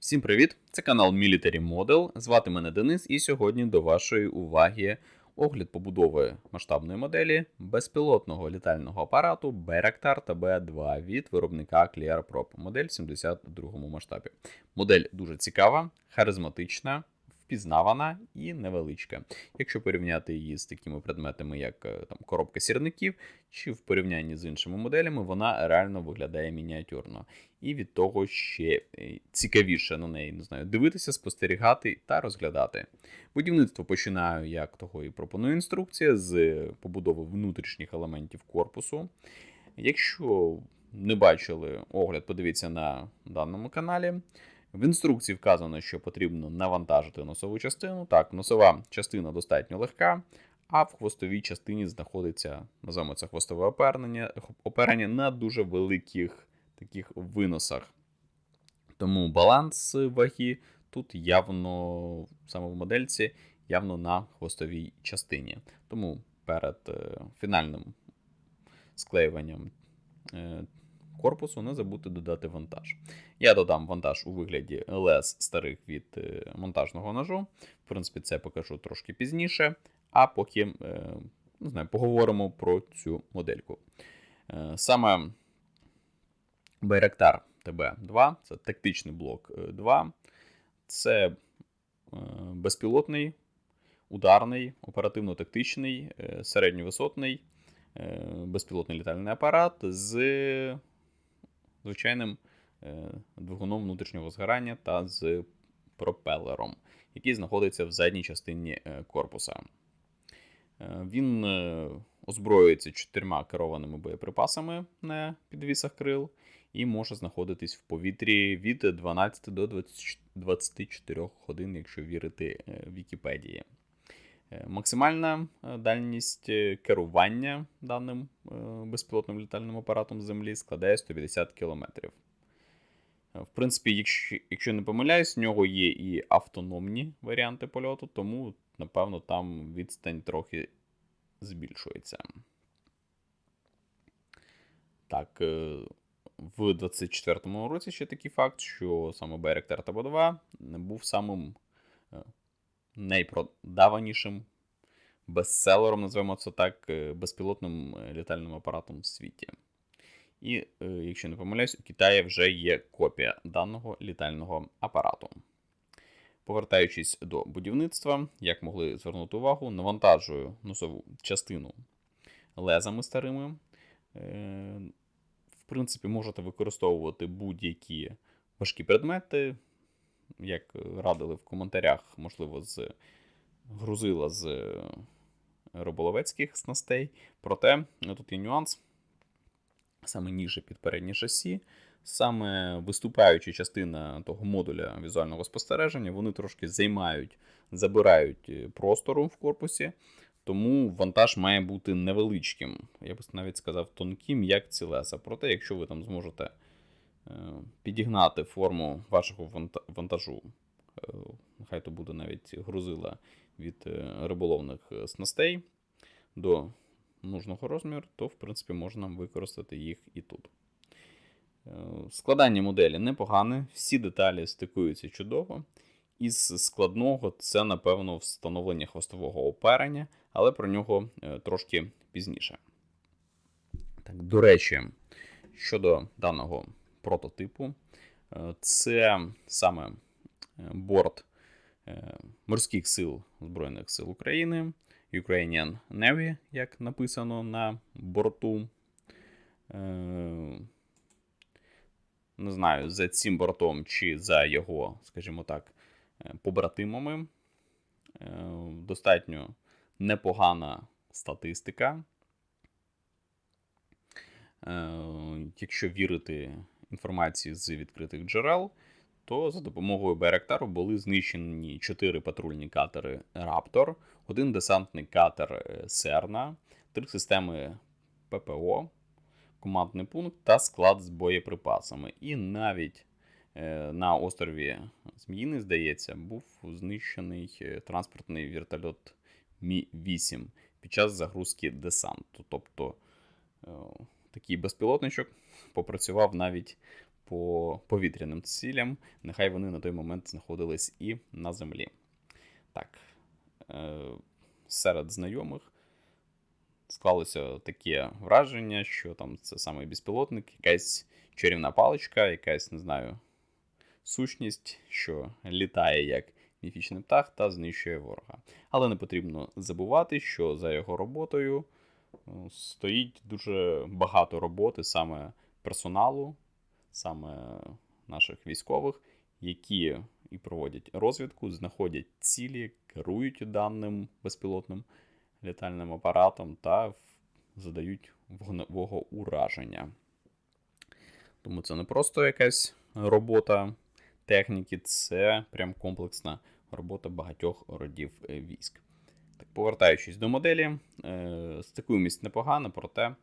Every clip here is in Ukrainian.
Всім привіт! Це канал Military Model. Звати мене Денис, і сьогодні до вашої уваги огляд побудови масштабної моделі безпілотного літального апарату Bayraktar TB2 від виробника ClearProp, модель в 72 масштабі. Модель дуже цікава, харизматична, впізнавана і невеличка. Якщо порівняти її з такими предметами, як е, там коробка сірників, чи в порівнянні з іншими моделями, вона реально виглядає мініатюрно. І від того ще е, цікавіше на неї не знаю, дивитися, спостерігати та розглядати. Будівництво починаю, як того і пропонує інструкція, з побудови внутрішніх елементів корпусу. Якщо не бачили огляд, подивіться на даному каналі. В інструкції вказано, що потрібно навантажити носову частину. Так, носова частина достатньо легка, а в хвостовій частині знаходиться, називаємо це хвостове оперення, оперення на дуже великих таких виносах. Тому баланс ваги тут явно, саме в модельці, явно на хвостовій частині. Тому перед е, фінальним склеюванням е, корпусу не забудьте додати вантаж. Я додам вантаж у вигляді лез старих від е, монтажного ножу. В принципі, це покажу трошки пізніше. А поки е, не знаю, поговоримо про цю модельку. Е, Саме Bayraktar TB2 це тактичний блок 2. Це безпілотний, ударний, оперативно-тактичний, середньовисотний безпілотний літальний апарат з звичайним двигуном внутрішнього згорання та з пропелером, який знаходиться в задній частині корпуса. Він озброюється чотирма керованими боєприпасами на підвісах крил і може знаходитись в повітрі від 12 до 24 годин, якщо вірити Вікіпедії. Максимальна дальність керування даним безпілотним літальним апаратом з землі складає 150 км. В принципі, якщо якщо не помиляюсь, в нього є і автономні варіанти польоту, тому, напевно, там відстань трохи збільшується. Так, в 24-му році ще такий факт, що саме Bayraktar TB2 був самим найпродаванішим бестселером, називаємо це так, безпілотним літальним апаратом в світі. І, якщо не помиляюсь, у Китаї вже є копія даного літального апарату. Повертаючись до будівництва, як могли звернути увагу, навантажую носову частину лезами старими. В принципі, можете використовувати будь-які важкі предмети, як радили в коментарях, можливо, з грузила з риболовецьких снастей. Проте, тут є нюанс, саме ніже під переднє шасі, саме виступаюча частина того модуля візуального спостереження, вони трошки займають, забирають простору в корпусі, тому вантаж має бути невеличким. Я б навіть сказав тонким, як ці леса. Проте, якщо ви там зможете підігнати форму вашого вантажу, нехай то буде навіть грузила від риболовних снастей до нужного розміру, то, в принципі, можна використати їх і тут. Складання моделі непогане, всі деталі стикуються чудово. Із складного це, напевно, встановлення хвостового оперення, але про нього трошки пізніше. Так, До речі, щодо даного прототипу, це саме борт морських сил Збройних сил України, Ukrainian Navy, як написано на борту. Не знаю, за цим бортом чи за його, скажімо так, побратимами. Достатньо непогана статистика. Якщо вірити інформації з відкритих джерел, то за допомогою Байрактару були знищені 4 патрульні катери Раптор, один десантний катер Серна, 3 системи ППО, командний пункт та склад з боєприпасами. І навіть на острові Зміїний, здається, був знищений транспортний вертольот Мі-8 під час загрузки десанту. Тобто такий безпілотничок попрацював навіть по повітряним цілям, нехай вони на той момент знаходились і на землі. Так, е, серед знайомих склалося таке враження, що там це саме безпілотник, якась чарівна паличка, якась, не знаю, сущність, що літає як міфічний птах та знищує ворога. Але не потрібно забувати, що за його роботою е, стоїть дуже багато роботи саме персоналу, саме наших військових, які і проводять розвідку, знаходять цілі, керують даним безпілотним літальним апаратом та задають вогневого ураження. Тому це не просто якась робота техніки, це прям комплексна робота багатьох родів е, військ. Так, повертаючись до моделі, е, стикуємість непогано, проте,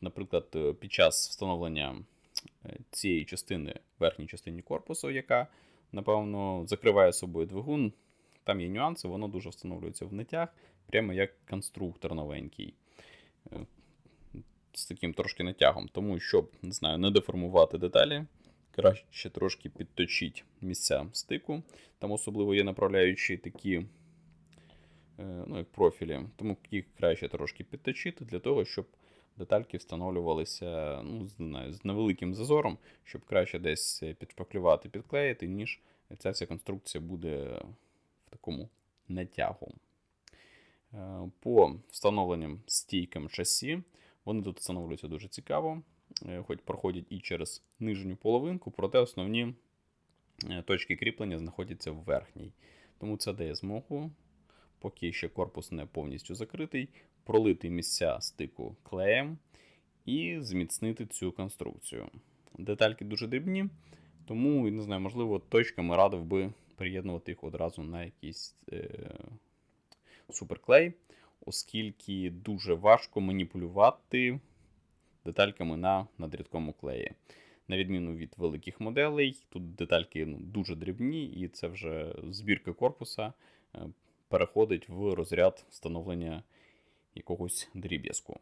наприклад, е, під час встановлення е, цієї частини верхній частині корпусу, яка, напевно, закриває собою двигун, там є нюанси, воно дуже встановлюється в нитях, прямо як конструктор новенький. Е, З таким трошки натягом. Тому, щоб не знаю, не деформувати деталі, краще трошки підточіть місця стику. Там особливо є направляючі такі, ну, як профілі, тому їх краще трошки підточити для того, щоб детальки встановлювалися ну, знаю, з невеликим зазором, щоб краще десь підшпаклювати, підклеїти, ніж ця вся конструкція буде в такому натягу. Е, По встановленням стійкам шасі, вони тут встановлюються дуже цікаво, е, хоч проходять і через нижню половинку, проте основні е, точки кріплення знаходяться в верхній. Тому це дає змогу, поки ще корпус не повністю закритий, пролити місця стику клеєм і зміцнити цю конструкцію. Детальки дуже дрібні, тому не знаю, можливо, точками радив би приєднувати їх одразу на якийсь е, суперклей, оскільки дуже важко маніпулювати детальками на надрідкому клеї. На відміну від великих моделей, тут детальки ну, дуже дрібні, і це вже збірка корпуса е, переходить в розряд встановлення якогось дріб'язку.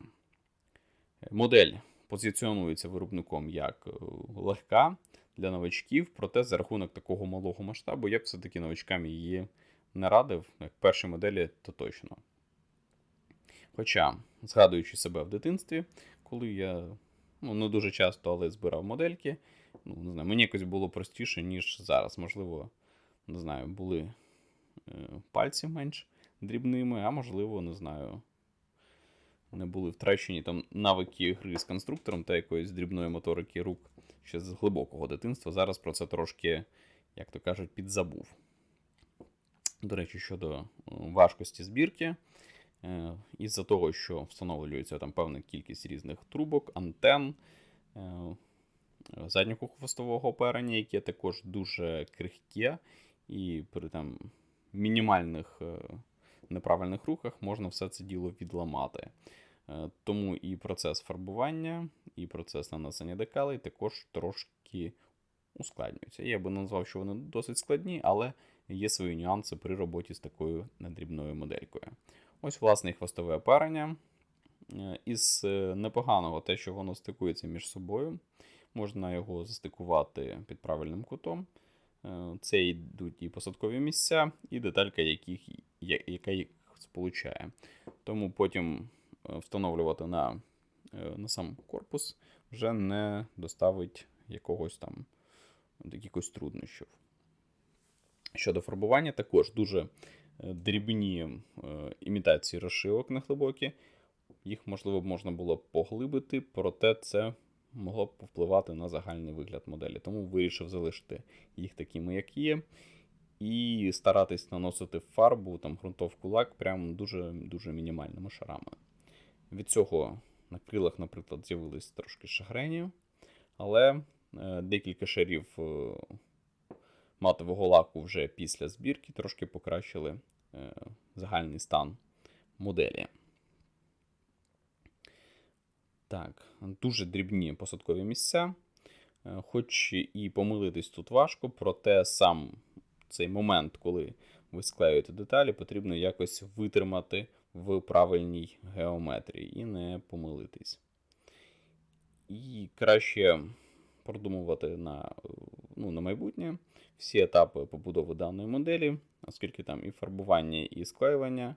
Модель позиціонується виробником як е, легка для новачків, проте за рахунок такого малого масштабу я б все-таки новачкам її не радив, як перші моделі, то точно. Хоча, згадуючи себе в дитинстві, коли я ну, не дуже часто, але збирав модельки, ну, не знаю, мені якось було простіше, ніж зараз. Можливо, не знаю, були е, пальці менш дрібними, а можливо, не знаю, не були втрачені там навики гри з конструктором та якоїсь дрібної моторики рук ще з глибокого дитинства. Зараз про це трошки, як то кажуть, підзабув. До речі, щодо е, важкості збірки, е, із-за того, що встановлюється там певна кількість різних трубок, антен, е, заднього хвостового оперення, яке також дуже крихке, і при там мінімальних неправильних рухах можна все це діло відламати. Е, Тому і процес фарбування, і процес нанесення декалей також трошки ускладнюються. Я би назвав, що вони досить складні, але є свої нюанси при роботі з такою надрібною моделькою. Ось, власне, і хвостове опарення. Е, Із е, непоганого те, що воно стикується між собою. Можна його застикувати під правильним кутом. Це йдуть і посадкові місця, і деталька, яких, яка їх сполучає. Тому потім е, встановлювати на, е, на сам корпус вже не доставить якогось там якихось труднощів. Щодо фарбування, також дуже е, дрібні імітації розшивок неглибокі. Їх, можливо, можна було б поглибити, проте це могло б повпливати на загальний вигляд моделі. Тому вирішив залишити їх такими, як є, і старатись наносити фарбу, там ґрунтовку лак, прям дуже, дуже мінімальними шарами. Від цього на крилах, наприклад, з'явились трошки шагрені, але е, декілька шарів е, матового лаку вже після збірки трошки покращили е, загальний стан моделі. Так, дуже дрібні посадкові місця. Хоч і помилитись тут важко, проте сам цей момент, коли ви склеюєте деталі, потрібно якось витримати в правильній геометрії і не помилитись. І краще продумувати на, ну, на майбутнє всі етапи побудови даної моделі, оскільки там і фарбування, і склеювання,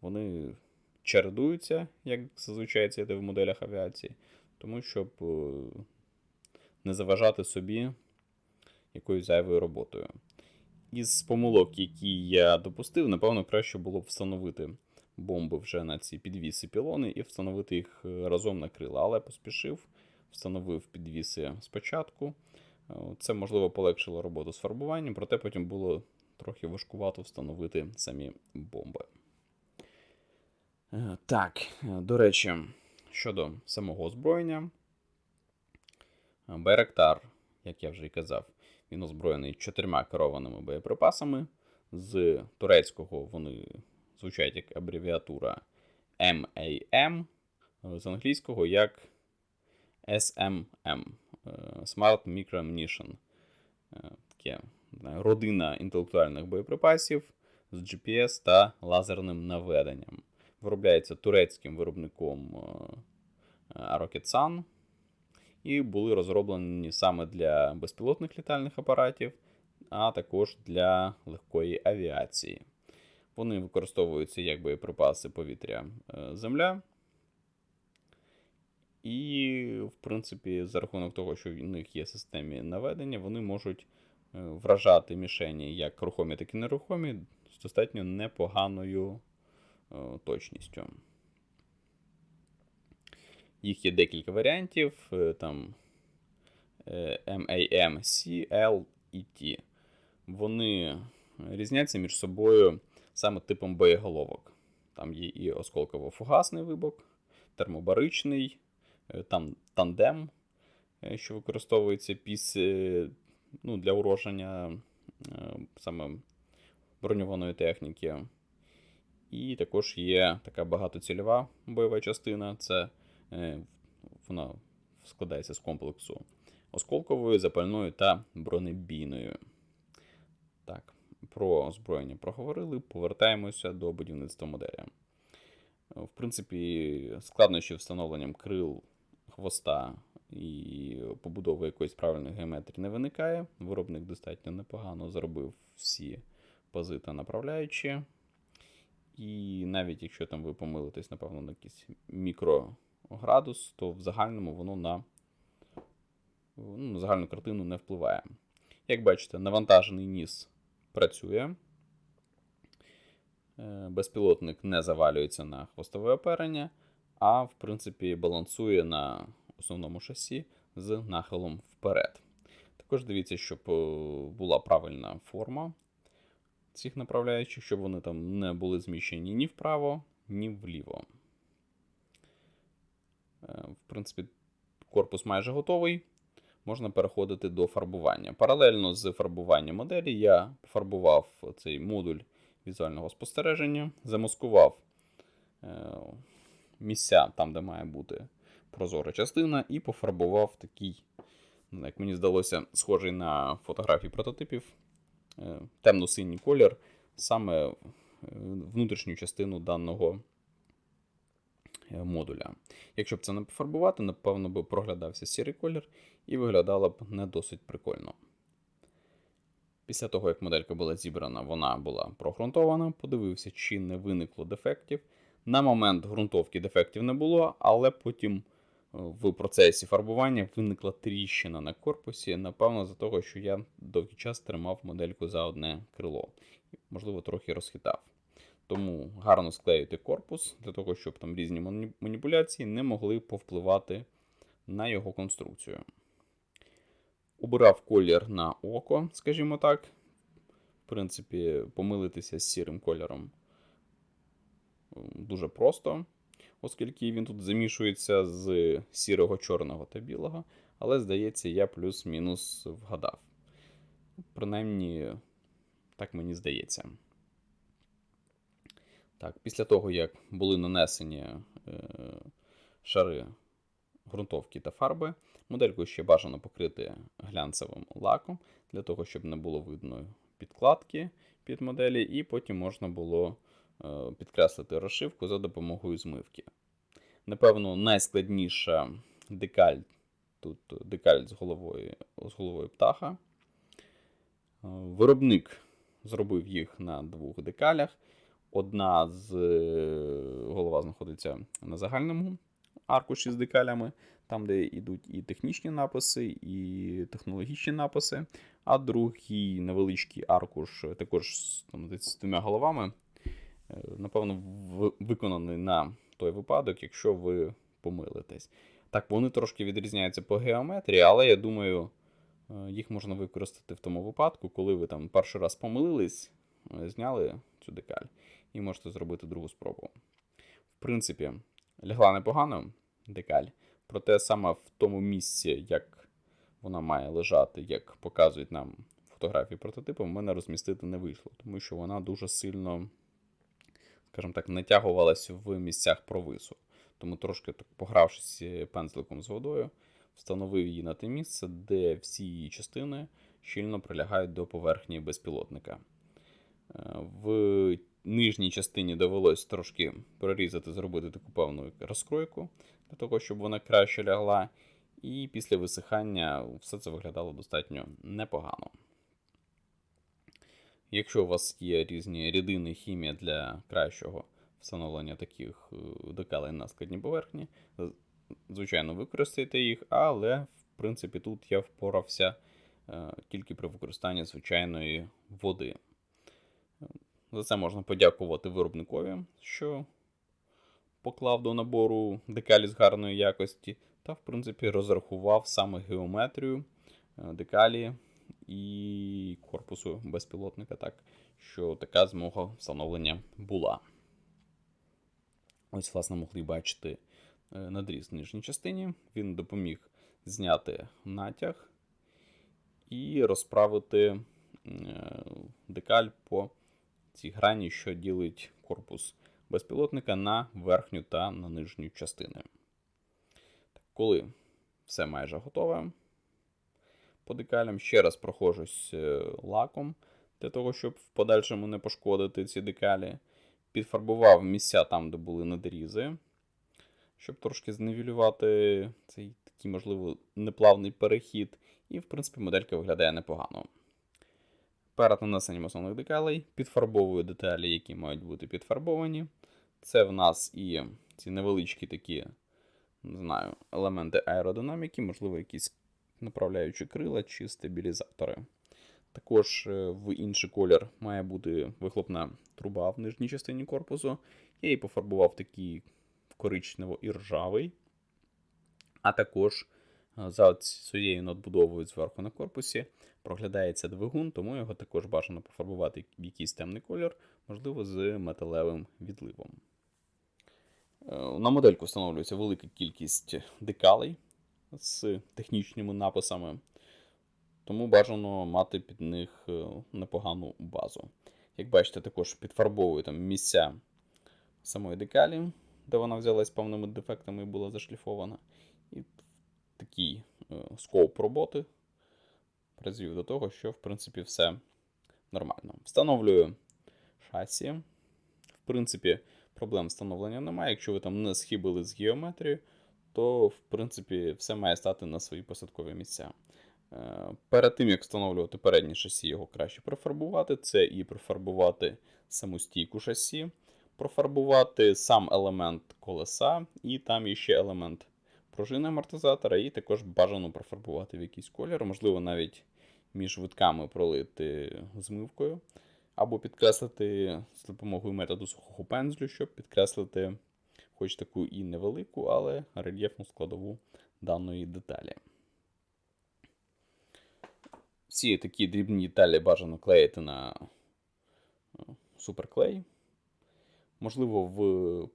вони чередуються, як зазвичай це йде в моделях авіації, тому щоб е, не заважати собі якоюсь зайвою роботою. Із помилок, які я допустив, напевно, краще було б встановити бомби вже на ці підвіси пілони і встановити їх е, разом на крила. Але поспішив, встановив підвіси спочатку. Е, Це, можливо, полегшило роботу з фарбуванням, проте потім було трохи важкувато встановити самі бомби. Е, Так, до речі, щодо самого озброєння, Байрактар, як я вже і казав, він озброєний чотирма керованими боєприпасами. З турецького вони звучать як абревіатура MAM, е, з англійського як SMM е, Smart Micro Ammunition. Е, Таке родина інтелектуальних боєприпасів з GPS та лазерним наведенням. Виробляється турецьким виробником е, Roketsan і були розроблені саме для безпілотних літальних апаратів, а також для легкої авіації. Вони використовуються як боєприпаси повітря е, земля. І, в принципі, за рахунок того, що в них є системі наведення, вони можуть е, вражати мішені як рухомі, так і нерухомі з достатньо непоганою е, точністю. Їх є декілька варіантів. е, Там е, MAM, C, L і T. Вони різняться між собою саме типом боєголовок. Там є і осколково-фугасний вибух, термобаричний, е, там тандем, е, що використовується після, ну, для ураження е, саме броньованої техніки. І також є така багатоцільова бойова частина. Це е, вона складається з комплексу осколковою, запальною та бронебійною. Так, про озброєння проговорили. Повертаємося до будівництва моделі. В принципі, складнощів встановленням крил, хвоста і побудови якоїсь правильної геометрії не виникає. Виробник достатньо непогано зробив всі пази та направляючі. І навіть якщо там ви помилитесь, напевно, на якийсь мікроградус, то в загальному воно на, ну, на загальну картину не впливає. Як бачите, навантажений ніс працює. Е, Безпілотник не завалюється на хвостове оперення, а в принципі балансує на основному шасі з нахилом вперед. Також дивіться, щоб е, була правильна форма цих направляючих, щоб вони там не були зміщені ні вправо, ні вліво. Е, В принципі, корпус майже готовий. Можна переходити до фарбування. Паралельно з фарбуванням моделі я пофарбував цей модуль візуального спостереження, замаскував е, місця там, де має бути прозора частина, і пофарбував такий, як мені здалося, схожий на фотографії прототипів е, темно-синій колір, саме внутрішню частину даного модуля. Якщо б це не пофарбувати, напевно би проглядався сірий колір і виглядало б не досить прикольно. Після того, як моделька була зібрана, вона була прогрунтована, подивився, чи не виникло дефектів. На момент ґрунтовки дефектів не було, але потім е, в процесі фарбування виникла тріщина на корпусі, напевно, за того, що я довгий час тримав модельку за одне крило. Можливо, трохи розхитав. Тому гарно склеюйте корпус для того, щоб там різні маніпуляції не могли повпливати на його конструкцію. Убирав колір на око, скажімо так. В принципі, помилитися з сірим кольором дуже просто, оскільки він тут замішується з сірого, чорного та білого. Але, здається, я плюс-мінус вгадав. Принаймні, так мені здається. Так, після того, як були нанесені е, шари ґрунтовки та фарби, модельку ще бажано покрити глянцевим лаком, для того, щоб не було видно підкладки під моделі, і потім можна було е, підкреслити розшивку за допомогою змивки. Напевно, найскладніша декаль Тут декаль з головою, з головою птаха. Е, Виробник зробив їх на двох декалях. Одна з е, голова знаходиться на загальному аркуші з декалями, там, де йдуть і технічні написи, і технологічні написи. А другий невеличкий аркуш, також там, з двома головами, е, напевно, виконаний на той випадок, якщо ви помилитесь. Так, вони трошки відрізняються по геометрії, але я думаю, е, їх можна використати в тому випадку, коли ви там перший раз помилились, зняли цю декаль і можете зробити другу спробу. В принципі, лягла непогано декаль, проте саме в тому місці, як вона має лежати, як показують нам фотографії прототипу, в мене розмістити не вийшло, тому що вона дуже сильно, скажімо так, натягувалась в місцях провису. Тому трошки так погравшись пензликом з водою, встановив її на те місце, де всі її частини щільно прилягають до поверхні безпілотника. Е, В нижній частині довелось трошки прорізати, зробити таку певну розкройку, для того, щоб вона краще лягла. І після висихання все це виглядало достатньо непогано. Якщо у вас є різні рідини хімія для кращого встановлення таких е, декалей на складній поверхні, звичайно, використайте їх, але в принципі тут я впорався е, тільки при використанні звичайної води. За це можна подякувати виробникові, що поклав до набору декалі з гарної якості, та, в принципі, розрахував саме геометрію е, декалі і корпусу безпілотника, так, що така змога встановлення була. Ось, власне, могли бачити е, надріз в нижній частині. Він допоміг зняти натяг і розправити е, декаль по цій грані, що ділить корпус безпілотника на верхню та на нижню частини. Коли все майже готове, по декалям ще раз проходжусь е, лаком для того, щоб в подальшому не пошкодити ці декалі. Підфарбував місця там, де були надрізи, щоб трошки зневілювати цей такий, можливо, неплавний перехід. І, в принципі, моделька виглядає непогано. Перед нанесенням основних декалей підфарбовую деталі, які мають бути підфарбовані. Це в нас і ці невеличкі такі, не знаю, елементи аеродинаміки, можливо, якісь направляючі крила чи стабілізатори. Також е, в інший колір має бути вихлопна труба в нижній частині корпусу. Я її пофарбував такий коричнево і ржавий. А також за цією надбудовою зверху на корпусі проглядається двигун, тому його також бажано пофарбувати в якийсь темний колір, можливо, з металевим відливом. Е, На модельку встановлюється велика кількість декалей з технічними написами, тому бажано мати під них е, непогану базу. Як бачите, також підфарбовую там місця самої декалі, де вона взялась певними дефектами і була зашліфована. І такий е, скоп роботи призвів до того, що в принципі все нормально. Встановлюю шасі. В принципі, проблем встановлення немає. Якщо ви там не схибили з геометрією, то в принципі все має стати на свої посадкові місця. Е, Перед тим, як встановлювати переднє шасі, його краще профарбувати. Це і профарбувати саму стійку шасі, профарбувати сам елемент колеса, і там є ще елемент пружини амортизатора, і також бажано профарбувати в якийсь колір, можливо, навіть між витками пролити змивкою, або підкреслити з допомогою методу сухого пензлю, щоб підкреслити хоч таку і невелику, але рельєфну складову даної деталі. Всі такі дрібні деталі бажано клеїти на е, суперклей. Можливо, в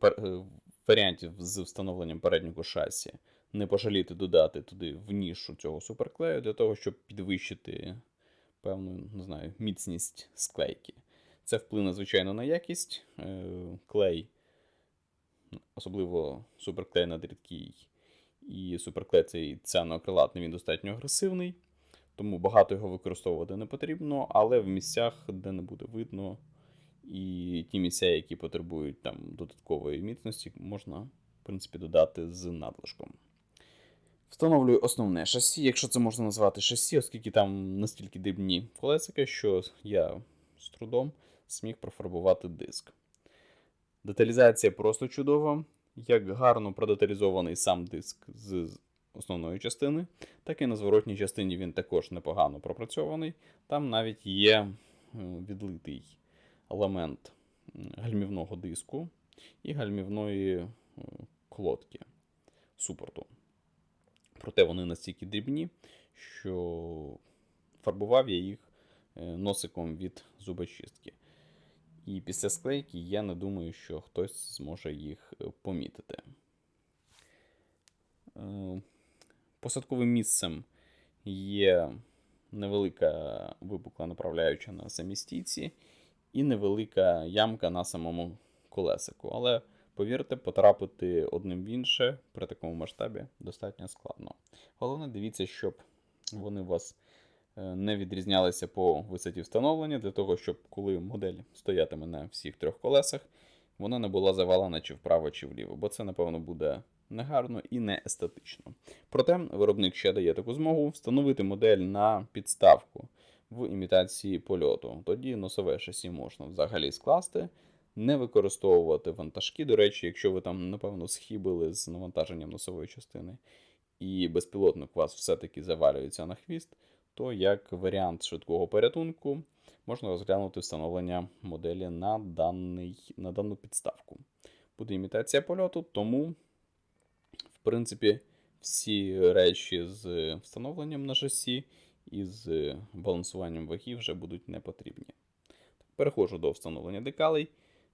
пер- е, в варіанті з встановленням переднього шасі не пожаліти додати туди в нішу цього суперклею для того, щоб підвищити певну не знаю, міцність склейки. Це вплине, звичайно, на якість. Е, Клей, особливо суперклей надрідкий і суперклей цей цианоакрилатний, він достатньо агресивний, тому багато його використовувати не потрібно, але в місцях, де не буде видно, і ті місця, які потребують там додаткової міцності, можна, в принципі, додати з надлишком. Встановлюю основне шасі, якщо це можна назвати шасі, оскільки там настільки дрібні колесики, що я з трудом зміг профарбувати диск. Деталізація просто чудова. Як гарно продеталізований сам диск з основної частини, так і на зворотній частині він також непогано пропрацьований. Там навіть є е, відлитий елемент гальмівного диску і гальмівної е, колодки супорту. Проте вони настільки дрібні, що фарбував я їх е, носиком від зубочистки. І після склейки я не думаю, що хтось зможе їх е, помітити. Посадковим місцем є невелика випукла направляюча на самій стійці і невелика ямка на самому колесику. Але повірте, потрапити одним в інше при такому масштабі достатньо складно. Головне, дивіться, щоб вони у вас е, не відрізнялися по висоті встановлення, для того, щоб коли модель стоятиме на всіх трьох колесах, вона не була завалена чи вправо, чи вліво, бо це, напевно, буде негарно і не естетично. Проте виробник ще дає таку змогу встановити модель на підставку в імітації польоту. Тоді носове шасі можна взагалі скласти, не використовувати вантажки. До речі, якщо ви там, напевно, схибили з навантаженням носової частини, і безпілотник у вас все-таки завалюється на хвіст, то як варіант швидкого порятунку можна розглянути встановлення моделі на, даний, на дану підставку. Буде імітація польоту, тому, в принципі, всі речі з встановленням на шасі і з балансуванням ваги вже будуть не потрібні. Переходжу до встановлення декалей.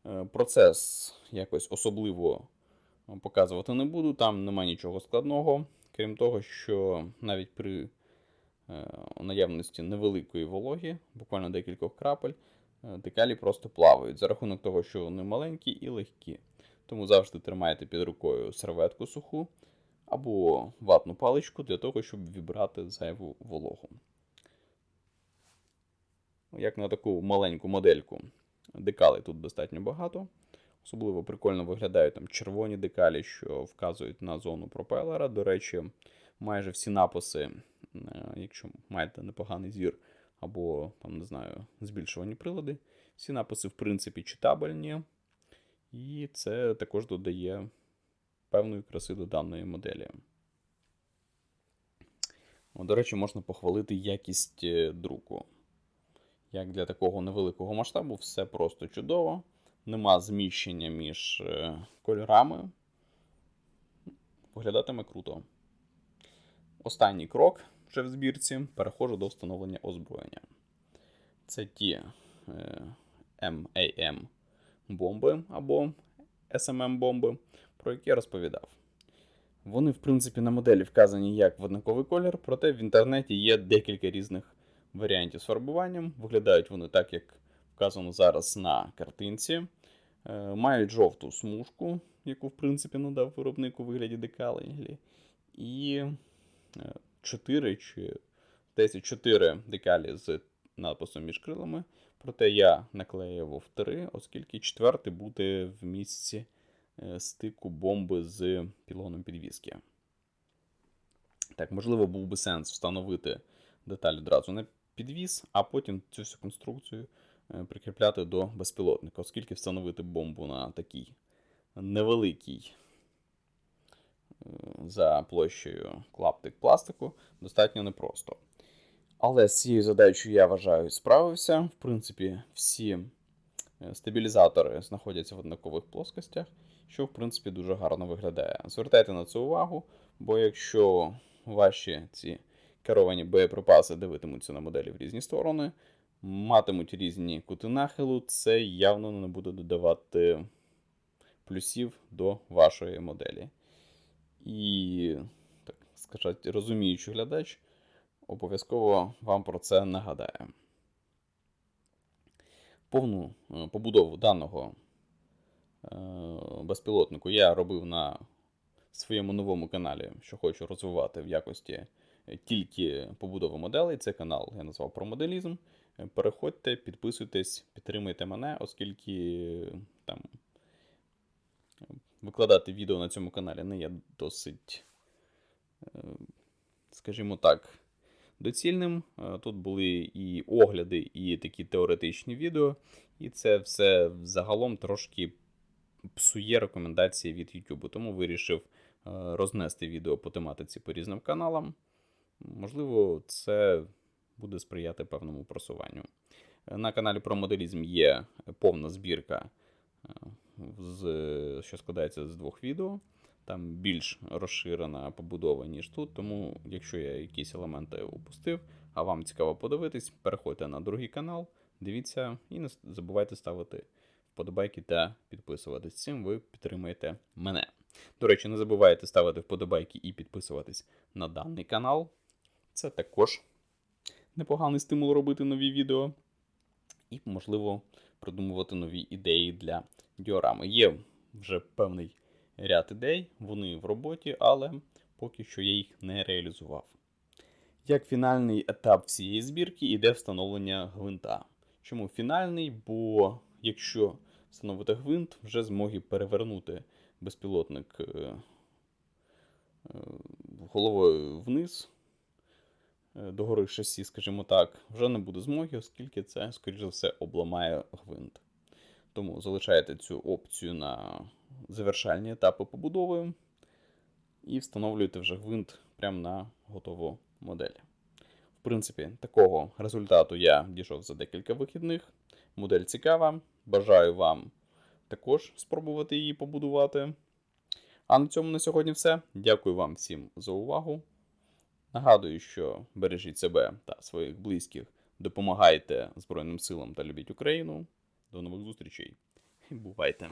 Е, Процес якось особливо показувати не буду, там немає нічого складного, крім того, що навіть при е, наявності невеликої вологі, буквально декількох крапель, е, декалі просто плавають за рахунок того, що вони маленькі і легкі. Тому завжди тримайте під рукою серветку суху або ватну паличку для того, щоб вібрати зайву вологу. Як на таку маленьку модельку. Декалей тут достатньо багато. Особливо прикольно виглядають там червоні декалі, що вказують на зону пропелера. До речі, майже всі написи, е, якщо маєте непоганий зір або там, не знаю, збільшувані прилади, всі написи, в принципі, читабельні. І це також додає певної краси до даної моделі. О, До речі, можна похвалити якість е, друку. Як для такого невеликого масштабу, все просто чудово. Нема зміщення між е, кольорами. Виглядатиме круто. Останній крок вже в збірці. Переходжу до встановлення озброєння. Це ті е, MAM бомби або SMM бомби, про які я розповідав. Вони, в принципі, на моделі вказані як в однаковий колір, проте в інтернеті є декілька різних варіантів з фарбуванням. Виглядають вони так, як вказано зараз на картинці. Е, Мають жовту смужку, яку, в принципі, надав виробник у вигляді декалей. І 4 чи десь 4 декалі з надписом між крилами. Проте я наклеював 3, оскільки четвертий буде в місці е, стику бомби з пілоном підвіски. Так, можливо, був би сенс встановити деталь одразу на підвіз, а потім цю всю конструкцію е, прикріпляти до безпілотника, оскільки встановити бомбу на такій невеликій е, за площею клаптик пластику достатньо непросто. Але з цією задачею я вважаю справився. В принципі, всі е, стабілізатори знаходяться в однакових плоскостях, що в принципі дуже гарно виглядає. Звертайте на це увагу, бо якщо ваші ці керовані боєприпаси дивитимуться на моделі в різні сторони, матимуть різні кути нахилу, це явно не буде додавати плюсів до вашої моделі. І, так сказати, розуміючий глядач обов'язково вам про це нагадає. Повну е, побудову даного безпілотнику я робив на своєму новому каналі, що хочу розвивати в якості тільки побудови моделей. Це канал я назвав про моделізм. Переходьте, підписуйтесь, підтримуйте мене, оскільки там викладати відео на цьому каналі не є досить е, скажімо так, доцільним. Е, Тут були і огляди, і такі теоретичні відео, і це все загалом трошки псує рекомендації від YouTube. Тому вирішив е, рознести відео по тематиці по різним каналам. Можливо, це буде сприяти певному просуванню. На каналі про моделізм є повна збірка, е, що складається з двох відео. Там більш розширена побудова, ніж тут. Тому, якщо я якісь елементи упустив, а вам цікаво подивитись, переходьте на другий канал, дивіться і не забувайте ставити вподобайки та підписуватись. Цим ви підтримуєте мене. До речі, не забувайте ставити вподобайки і підписуватись на даний канал. Це також непоганий стимул робити нові відео. І, можливо, придумувати нові ідеї для діорами. Є вже певний ряд ідей, вони в роботі, але поки що я їх не реалізував. Як фінальний етап всієї збірки іде встановлення гвинта. Чому фінальний? Бо якщо встановити гвинт, вже змоги перевернути безпілотник е, е, головою вниз, е, догори шасі, скажімо так, вже не буде змоги, оскільки це, скоріш за все, обламає гвинт. Тому залишаєте цю опцію на завершальні етапи побудови і встановлюєте вже гвинт прямо на готову модель. Принципі, такого результату я дійшов за декілька вихідних. Модель цікава. Бажаю вам також спробувати її побудувати. А на цьому на сьогодні все. Дякую вам всім за увагу. Нагадую, що бережіть себе та своїх близьких, допомагайте Збройним силам та любіть Україну. До нових зустрічей. Бувайте!